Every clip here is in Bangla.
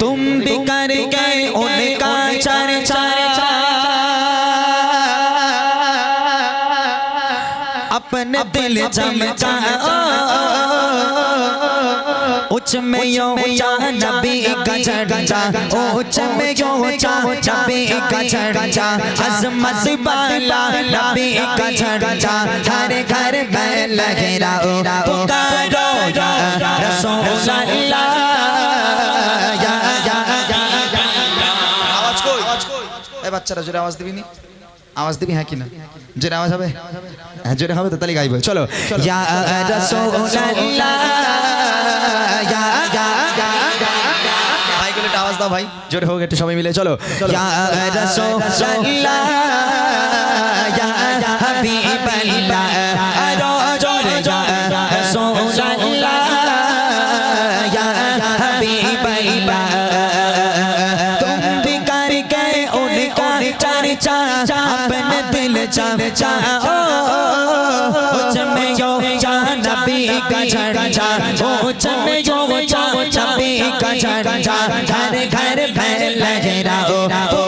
तुम भी करके उनका चर्चा। अपने दिल चमका उच्च में यो ऊँचा नबी का चर्चा उच्च में यो ऊँचा नबी का चर्चा अजमत वाला नबी का चर्चा हर घर में लगे रहो पुकारो या रसूल अल्लाह এই বাচ্চারা জোরে আওয়াজ দিবিনি আওয়াজ দিবি হ্যাঁ কিনা জোরে আওয়াজ হবে? হ্যাঁ জোরে হবে তো তাহলে গাইব। চলো। আওয়াজ দাও ভাই। জোরে হোক একটু সবাই মিলে। চলো। ইয়া चा अपने दिल चा चा ओ चमेयो चा नबी का झंडा ओ चमेयो चा नबी का झंडा घर घर फैल लहराओ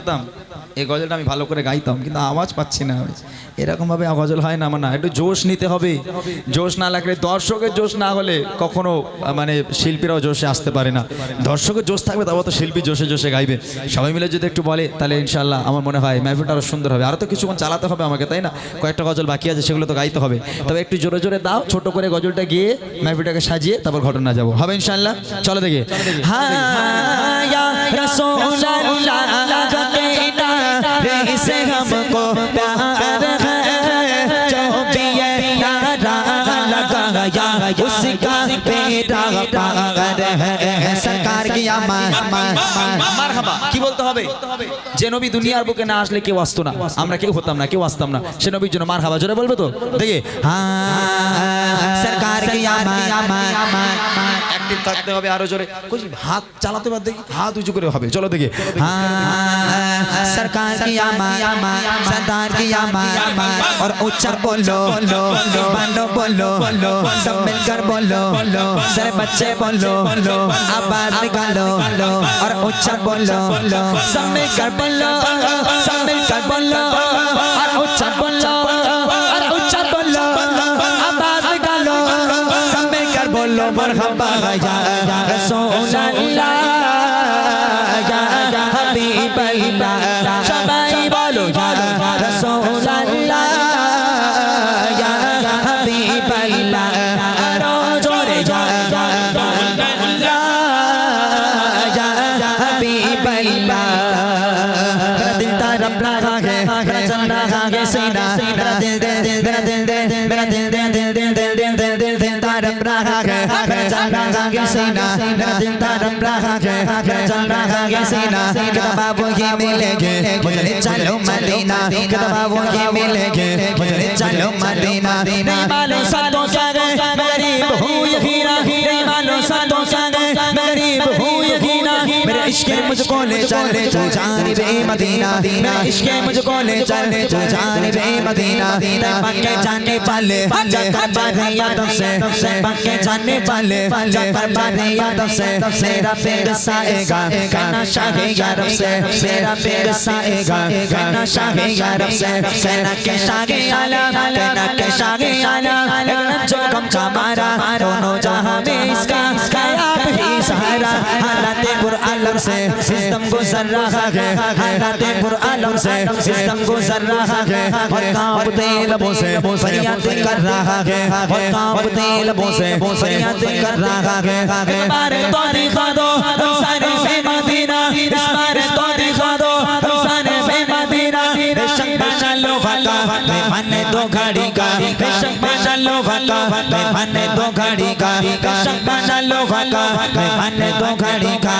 পেতাম এই গজলটা আমি ভালো করে গাইতাম কিন্তু আওয়াজ পাচ্ছি না আমি এরকমভাবে গজল হয় না আমার না একটু জোশ নিতে হবে জোশ না লাগলে দর্শকের জোশ না হলে কখনো মানে শিল্পীরাও জোশে আসতে পারে না দর্শকের জোশ থাকবে তবে তো শিল্পী জোশে জোশে গাইবে সবাই মিলে যদি একটু বলে তাহলে ইনশাল্লাহ আমার মনে হয় মাহফিলটা আরও সুন্দর হবে আরও তো কিছুক্ষণ চালাতে হবে আমাকে তাই না কয়েকটা গজল বাকি আছে সেগুলো তো গাইতে হবে তবে একটু জোরে জোরে দাও ছোট করে গজলটা গিয়ে মাহফিলটাকে সাজিয়ে তারপর ঘটনা যাব হবে ইনশাল্লাহ চলো দেখি हाँ या रसूल अल्लाह कहना रे से हमको प्यार है जो भी ये नारा लगाया उसका मेरा प्यार है सरकार की अमान মারহাবা কি বলতে হবে যে নবী দুনিয়ার বুকে না আসলে কেউ আসতো না আমরা কেউ হতাম না কেউ আসতাম না সে নবীর জন্য মারহাবা জোরে বলবে তো দেখি हाँ सरकार की अमान অ্যাক্টিভ থাকতে হবে আরো জোরে কই হাত চালাতে পার দেখি হাত উঁচু করে হবে চলো দেখি हाँ सरकार की अमान सरदार की अमान और ऊंचा बोलो बांडो बोलो सब मिलकर बोलो सारे बच्चे बोलो आवाज निकालो और ऊंचा बोलो सब मिलकर बोलो सब मिलकर बोलो और ऊंचा बोलो مرحبا یا رسول اللہ یا حبیب اللہ हसीना कितबा वही मिलेंगे मुझे चलो मदीना कितबा वही मिलेंगे मुझे चलो मदीना नहीं मालूम मुझको ले चले तू जानी बे मदीना। मेरे इश्क ने मुझको ले चले तू जानी बे मदीना। तेरे पक्के जाने वाले जाकर बारे यादों से। पक्के जाने वाले जाकर बारे यादों से। मेरा पेट साएगा कहना शाहे यारब से। मेरा पेट साएगा कहना शाहे यारब से। कहना के शाहे आला कहना के शाहे आला। कहना जो कम का मारा दोनों जहाँ में इसका है ही हालात आलम से, सिस्टम गुजर रहा है हालात आलम से, सिस्टम गुजर रहा है और कांपते लबों से, फरियादें कर रहा है और कांपते लबों से, फरियादें कर रहा है बार तो दिखा दो सारे बे मदीना बार तो दिखा दो सारे बे मदीना, बेशक बना भला मैं माने दो घड़ी का, बेशक बना भला मैं माने दो घड़ी का बेशक बना लो भला मैं माने दो घड़ी का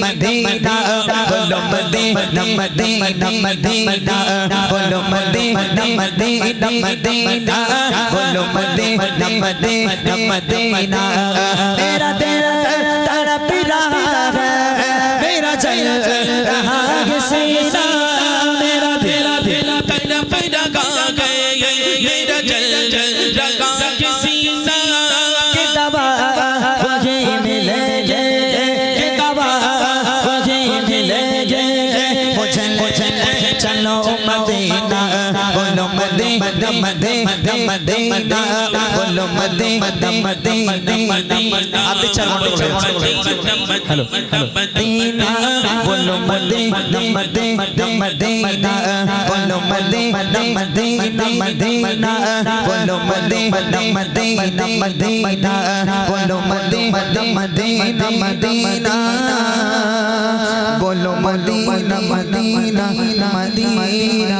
মদিনা বলো মদিনা মদিনা মদিনা বলো মদিনা মদিনা মদিনা বলো মদিনা মদিনা মদিনা मेरा दिल तड़प रहा है मेरा चल रहा है सीना হ্যালো মদে মদে আপনি চার ঘণ্টা হ্যালো মদিনা বলো মদে মদে মদিনা বলো মদে মদে মদিনা বলো মদে মদে মদিনা বলো মদে মদে মদিনা বলো মদিনা মদিনা মদিনা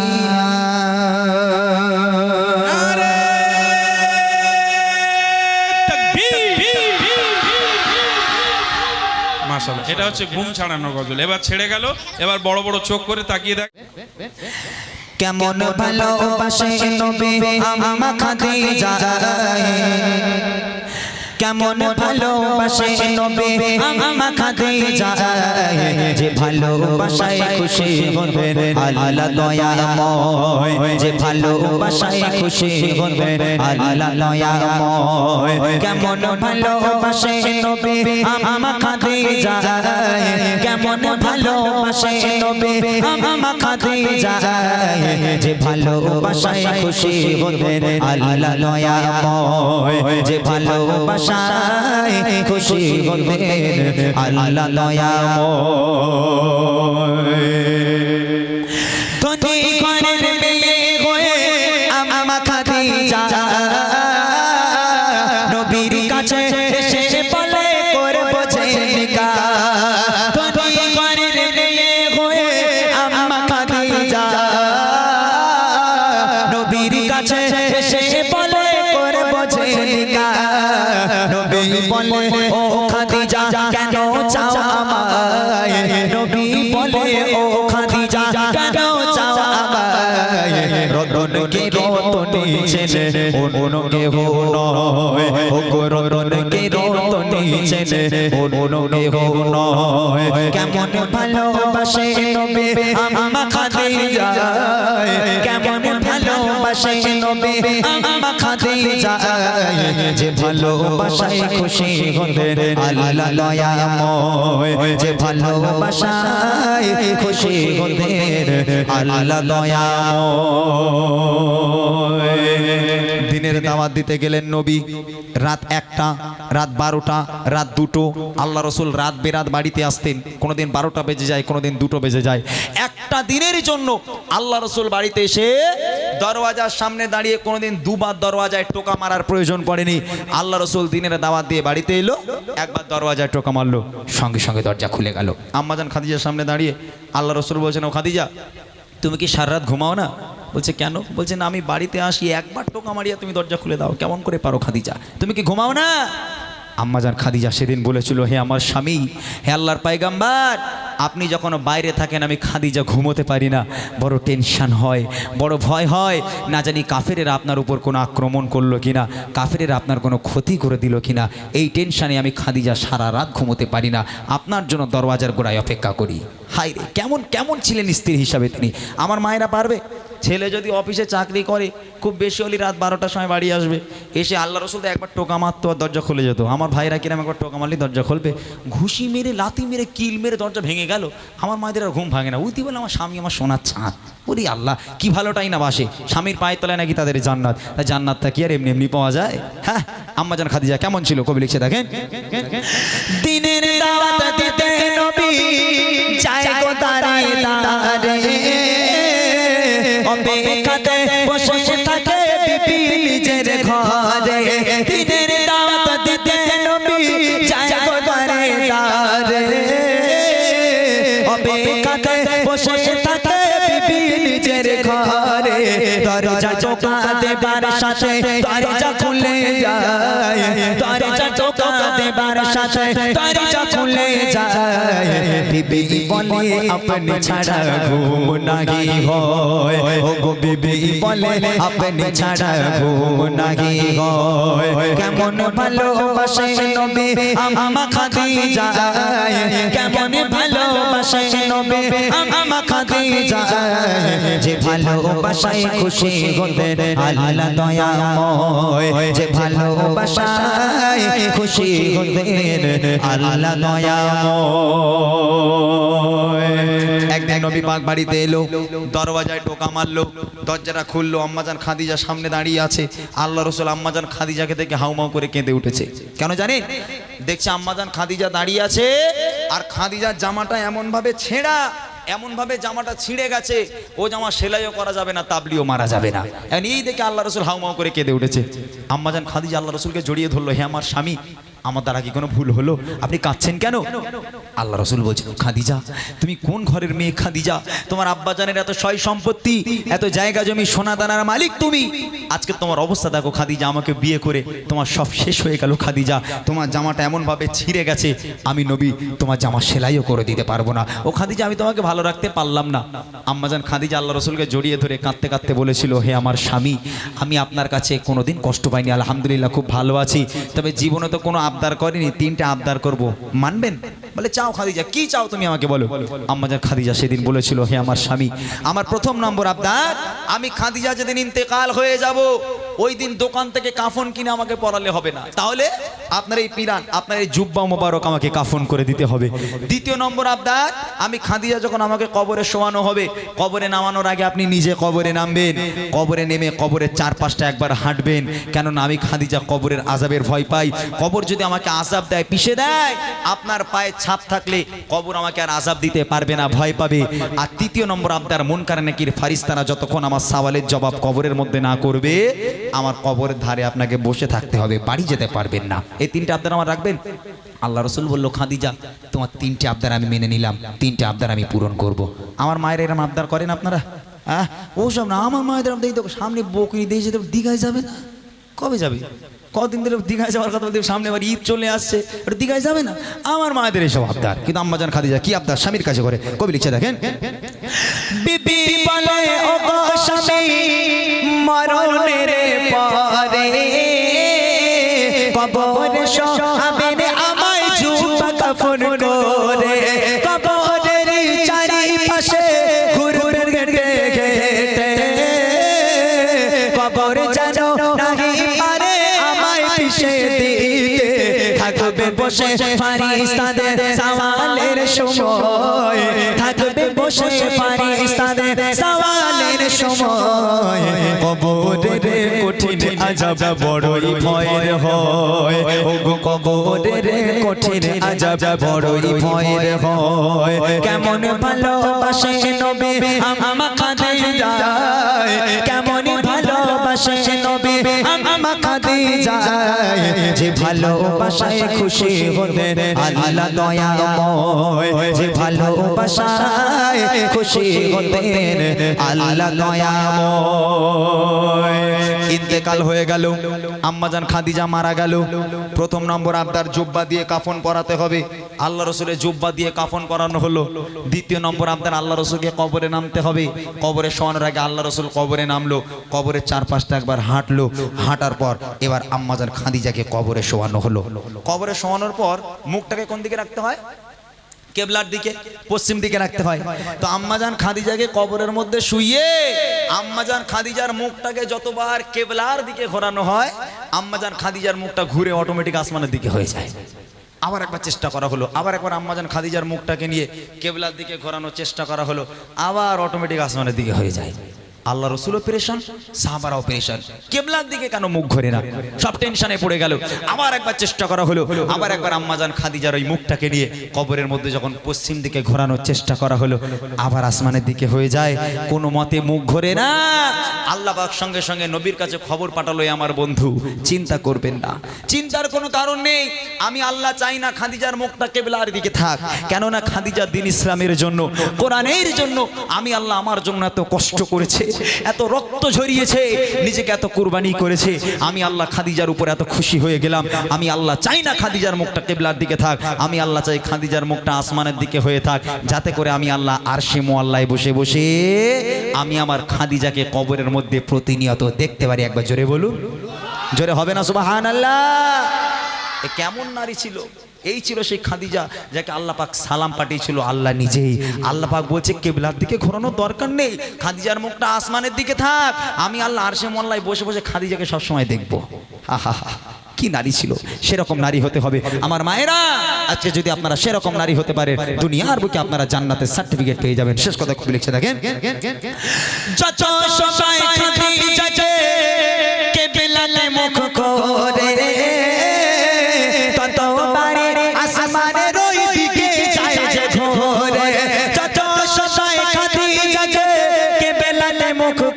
মাসাল্লাহ এটা হচ্ছে ঘুম ছাড়ানো গজল। এবার ছেড়ে গেল, এবার বড় বড় চোখ করে তাকিয়ে দেখ। কেমন ভালোবাসে নবী, আমা যায় কেমন ভালোবাসে নবে আমা খাদিজা যে ভালোবাসায় খুশি হবেন আল্লাহ দয়াময় যে ভালোবাসায় খুশি হবেন আল্লাহ দয়াময় কেমন ভালোবাসে নবে আমা খাদিজা কেমন ভালোবাসে নবী আমা খাদিজা যে ভালোবাসায় খুশি হবেন আল্লাহ দয়াময়। যে ভালোবাসায় খুশি হবেন আল্লাহ দয়াময়। ছেলে অন্য কেহ নয় রতন কে রতনী ছেলে অন্য কেহ নয়, কেমন ভালোবাসে নবী আম্মা খাদিজা, কেমন ভালোবাসে নবী, আম্মা খাদিজা, যে ভালোবাসায় খুশি হতেন, আল্লাহ দয়াময় যে ভালোবাসায় খুশি হতেন, আল্লাহ দয়াময় দিনের দাওয়াত দিতে গেলেন নবী, রাত একটা, রাত বারোটা, রাত দুটো, আল্লাহ রসুল রাত বেরাত বাড়িতে আসতেন, কোনোদিন বারোটা বেজে যায়, কোনোদিন দুটো বেজে যায়। একটা দিনের জন্য আল্লাহ রসুল বাড়িতে এসে দরওয়াজার সামনে দাঁড়িয়ে কোনোদিন দুবার দরওয়াজায় টোকা মারার প্রয়োজন পড়েনি। আল্লাহ রসুল দিনের দাওয়াত দিয়ে বাড়িতে এলো, একবার দরওয়াজায় টোকা মারলো, সঙ্গে সঙ্গে দরজা খুলে গেল। আম্মাজান খাদিজার সামনে দাঁড়িয়ে আল্লাহ রসুল বলছেন, ও খাদিজা, তুমি কি সারা রাত ঘুমাও না? বলছে, কেন? বলছে, না, আমি বাড়িতে আসি, একবার টোকা মারিয়া তুমি দরজা খুলে দাও, কেমন করে পারো খাদিজা? তুমি কি ঘুমাও না? আম্মাজান খাদিজা সেদিন বলেছিল, হে আমার স্বামী, হে আল্লাহর পায়গাম্বার আপনি যখন বাইরে থাকেন, আমি খাদিজা ঘুমোতে পারি না। বড় টেনশান হয়, বড় ভয় হয়, না জানি কাফেরেরা আপনার উপর কোনো আক্রমণ করল কি না কাফেরেরা আপনার কোনো ক্ষতি করে দিল কি না এই টেনশানে আমি খাদিজা সারা রাত ঘুমোতে পারি না। আপনার জন্য দরওয়াজার গোড়ায় অপেক্ষা করি। হাই রে, কেমন কেমন ছিলেন স্ত্রী হিসাবে তিনি? আমার মায়েরা পারবে? ছেলে যদি অফিসে চাকরি করে, খুব বেশি হলে রাত বারোটার সময় বাড়ি আসবে। এসে আল্লাহ রসুল একবার টোকা মারতো আর দরজা খুলে যেত। আমার ভাইরা কিরম একবার টোকা মারলে দরজা খুলবে। ঘুষি মেরে লাতি মেরে, কিল মেরে দরজা ভেঙে গেল। আমার মায়েদের আর ঘুম ভাঙে না। উইতি বলে আমার স্বামী আমার সোনার চাঁদ ওরে আল্লাহ, কি ভালোটাই না বাসে। স্বামীর পায়ের তলায় নাকি তাদের জান্নাত। তা জান্নাতটা কি আর এমনি এমনি পাওয়া যায়? হ্যাঁ আম্মাজান খাদিজা, কেমন ছিল কবি লিখছে দেখেন? অপেক্ষাতে বসে থাকে বিপি নিজের ঘরে। দরজা টোকা দেবার সাথে দরজা খুলে যায় দরজা টোকা দেবার সাথে দরজা খুলে যায়। বিবি বলে আপনি ছাড়া ঘুম নাহি হয়। ও গো বিবি বলে আপনি ছাড়া ঘুম নাহি হয়। কেমন ভালোবাসে নবী আমা খাদিজা। কেমন ভালোবাসে নবী আমা খাদিজা। যে ভালোবাসায় খুশি হতেন আল্লাহ দয়াময় যে ভালোবাসায় খুশি হতেন আল্লাহ দয়াময় একদিন নবী পাক বাড়িতে এলো দরওয়াজায় টোকা মারলো দরজাটা খুললো আম্মাজান খাদিজা সামনে দাঁড়িয়ে আছে। আল্লাহ রসুল আম্মাজান খাদিজাকে দেখে হাউমাউ করে কেঁদে উঠেছে। কেন জানেন? দেখছে আম্মাজান খাদিজা দাঁড়িয়ে আছে আর খাদিজার জামাটা এমন ভাবে ছেঁড়া এমন ভাবে জামাটা ছিঁড়ে গেছে, ও জামা সেলাইও করা যাবে না, তাবলিও মারা যাবে না। এই দেখে আল্লাহ রসুল হাউমাউ করে কেঁদে উঠেছে। আম্মাজান খাদিজা আল্লাহ রসুলকে জড়িয়ে ধরলো, হে আমার স্বামী আমার দ্বারা কি কোনো ভুল হলো? আপনি কাঁদছেন কেন? আল্লাহ রসুল বলছেন খাদিজা, তুমি কোন ঘরের মেয়ে খাদিজা? তোমার আব্বাজানের এত সয় সম্পত্তি, এত জায়গা জমি সোনা দানার মালিক তুমি? আজকে তোমার অবস্থা দেখো খাদিজা, আমাকে বিয়ে করে তোমার সব শেষ হয়ে গেল খাদিজা। তোমার জামাটা এমনভাবে ছিঁড়ে গেছে, আমি নবী, তোমার জামা সেলাইও করে দিতে পারব না। ও খাদিজা, আমি তোমাকে ভালো রাখতে পারলাম না। আম্মাজান খাদিজা আল্লাহ রসুলকে জড়িয়ে ধরে কাঁদতে কাঁদতে বলেছিল, হে আমার স্বামী, আমি আপনার কাছে কোনোদিন কষ্ট পাইনি, আলহামদুলিল্লাহ, খুব ভালো আছি। তবে জীবনে তো কোনো আবদার করেনি তিনটা আবদার করব। মানবেন? বলে চাও খাদিজা কি চাও তুমি আমাকে বলো? আম্মাজা খাদিজা সেদিন বলেছিল হে আমার স্বামী আমার প্রথম নম্বর আবদার আমি খাদিজা যেদিন ইন্তেকাল হয়ে যাব ওই দিন দোকান থেকে কাফন কিনে আমাকে পরালে হবে না। তাহলে আপনার এই পিরান, আপনার এই জুব্বা মোবারক আমাকে কাফন করে দিতে হবে। দ্বিতীয় নম্বর আবদার, আমি খাদিজা যখন আমাকে কবরে শোয়ানো হবে, কবরে নামানোর আগে আপনি নিজে কবরে নামবেন। কবরে নেমে কবরের চারপাশটা একবার হাঁটবেন। কেননা আমি খাদিজা কবরের আজাবের ভয় পাই। কবর যদি আমাকে আজাব দেয়, পিষে দেয়, আপনার পায়ে ছাপ থাকলে কবর আমাকে আর আজাব দিতে পারবে না, ভয় পাবে। আর তৃতীয় নম্বর আবদার মন কারে নাকির ফারিস্তানা যতক্ষণ আমার সওয়ালের জবাব কবরের মধ্যে না করবে আমার কবরের ধারে আপনাকে বসে থাকতে হবে, বাড়ি যেতে পারবেন না। এই তিনটে আবদার আমার রাখবেন? আল্লাহ রসুল বলল, খাদিজা, তোমার তিনটে আবদার আমি মেনে নিলাম, তিনটে আবদার আমি পূরণ করব। আমার মায়ের এরম আবদার করেন আপনারা? হ্যাঁ ওসব না, আমার মায়ের এরম দেখি সামনে বকরি দিয়ে যেতে দীঘায় যাবে না? কবে যাবে? কদিন ধরে দীঘায় যাওয়ার কথা বলতে সামনে আবার ঈদ চলে আসছে, ওটা দীঘায় যাবে না? আমার মায়েদের এইসব আবদার। কিন্তু আম্মাজান খাদিজা, কি আবদার? স্বামীর কাছে করে, কবি লিখছে দেখেন, বিবি বলে ও কবর সহাবেন আমায় জুবা কাফন করে। কবরের চারিপাশে ঘুরবেন গেটে গেটে কবর যেন নাহি পারে আমায় পিছে দিতে। থাকবে বসে ফারিস্তাদের আজাব বড়ই ভয়ের হয়। ও গো কবরের কঠিন আজাব বড়ই ভয়ের হয়। কেমন ভালোবাসে নবী আমা কাঁদে যায় কেমন ভালোবাসে নবী আমা কাঁদে যায় যে ভালোবাসায় খুশি হতে আল্লাহ দয়াময় যে ভালোবাসায় খুশি হতে আল্লাহ দয়াময়। ইন্তেকাল হয়ে গেল আম্মাজান খাদিজা মারা গেল। প্রথম নম্বর আবদার জুব্বা দিয়ে কাফন পরাতে হবে। আল্লাহ রসুলের জুব্বা দিয়ে কাফন পরানো হলো। দ্বিতীয় নম্বর আবদার আল্লাহ রসুলকে কবরে নামতে হবে। কবরে শোয়ানোর আগে আল্লাহ রসুল কবরে নামলো। কবরের চারপাশটা একবার হাঁটলো। হাঁটার পর এবার আম্মাজান খাদিজাকে কবরে শোয়ানো হলো। কবরে শোয়ানোর পর মুখটাকে কোন দিকে রাখতে হয়? কেবলার দিকে, পশ্চিম দিকে রাখতে হয়। তো আম্মাজান খাদিজাকে কবরের মধ্যে শুইয়ে আম্মাজান খাদিজার মুখটাকে যতবার কেবলার দিকে ঘোরানো হয় আম্মাজান খাদিজার মুখটা ঘুরে অটোমেটিক আসমানের দিকে হয়ে যায়। আবার একবার চেষ্টা করা হলো, আবার একবার আম্মাজান খাদিজার মুখটাকে নিয়ে কেবলার দিকে ঘোরানোর চেষ্টা করা হলো, আবার অটোমেটিক আসমানের দিকে হয়ে যায়। আল্লাহ রসুলও পেরেশান, সাহাবারাও পেরেশান। কেবলার দিকে কেন মুখ ঘরে না? সব টেনশনে পড়ে গেল। আবার একবার চেষ্টা করা হলো, আবার একবার আম্মাজান খাদিজার ওই মুখটাকে নিয়ে কবরের মধ্যে যখন পশ্চিম দিকে ঘোরানোর চেষ্টা করা হলো, আবার আসমানের দিকে হয়ে যায়। কোনো মতে মুখ ঘোরে না। আল্লাহ পাক সঙ্গে সঙ্গে নবীর কাছে খবর পাঠালো, "এ আমার বন্ধু, চিন্তা করবেন না। চিন্তার কোনো কারণ নেই। আমি আল্লাহ চাই না খাদিজার মুখটা কেবলার দিকে থাক। কেননা খাদিজার দিন ইসলামের জন্য, কোরআনের জন্য, আমি আল্লাহ আমার জন্য এত কষ্ট করেছে। এত রক্ত ঝরিয়েছে, নিজেকে এত কুরবানি করেছে। আমি আল্লাহ খাদিজার উপর এত খুশি হয়ে গেলাম। আমি আল্লাহ চাই না খাদিজার মুখটা কেবলার দিকে থাক। আমি আল্লাহ চাই খাদিজার মুখটা আসমানের দিকে হয়ে থাক। যাতে করে আমি আল্লাহ আরশে মোয়াল্লায় বসে বসে আমি আমার খাদিজাকে কবরের মধ্যে প্রতিনিয়ত দেখতে পারি। একবার জোরে বলুন। জোরে হবে না সুবাহান আল্লাহ কেমন নারী ছিল? এই ছিল সেই খাদিজা যাকে আল্লাহ পাক সালাম পাঠিয়েছিল, আল্লাহ নিজেই। আল্লাহ পাক বলছে, কেবলার দিকে ঘোরানোর দরকার নেই। খাদিজার মুখটা আসমানের দিকে থাক। আমি আল্লাহ আরশে মোল্লায় বসে বসে খাদিজাকে সবসময় দেখব। হা হা হা কি নারী ছিল? সেরকম নারী হতে হবে। আমার মায়েরা, আজকে যদি আপনারা সেরকম নারী হতে পারে দুনিয়ার বুকে আপনারা জান্নাতের সার্টিফিকেট পেয়ে যাবেন। শেষ কথা খুব লিখছে দেখেন।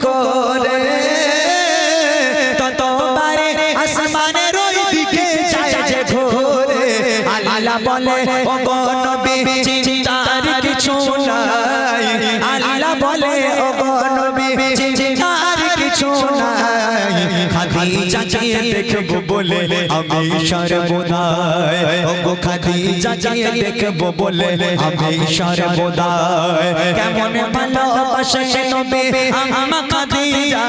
করে। তত বারে আসমানের ওই দিকে যায় যে ঘোরে। আল্লাহ বলে ও নবী খাদিজাকে দেখব বলে আমি সর্বদাই ও গো খাদিজাকে দেখব বলে আমি সর্বদাই কেমন ভালোবাসে নবী আমা খাদিজা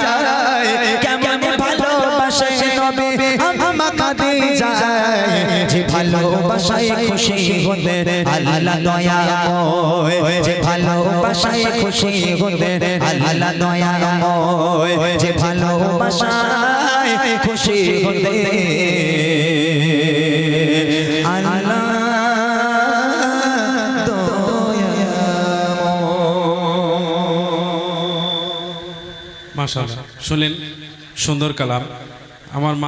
কেমন ভালোবাসে নবী আমা খাদিজা যে ভালোবাসায় খুশি হতে আল্লাহ দয়াময় যে ভালোবাসায় খুশি হতে আল্লাহ দয়াময় যে ভালোবাসায় হতে মাশাআল্লাহ। শুনলেন সুন্দর কালাম। আমার মা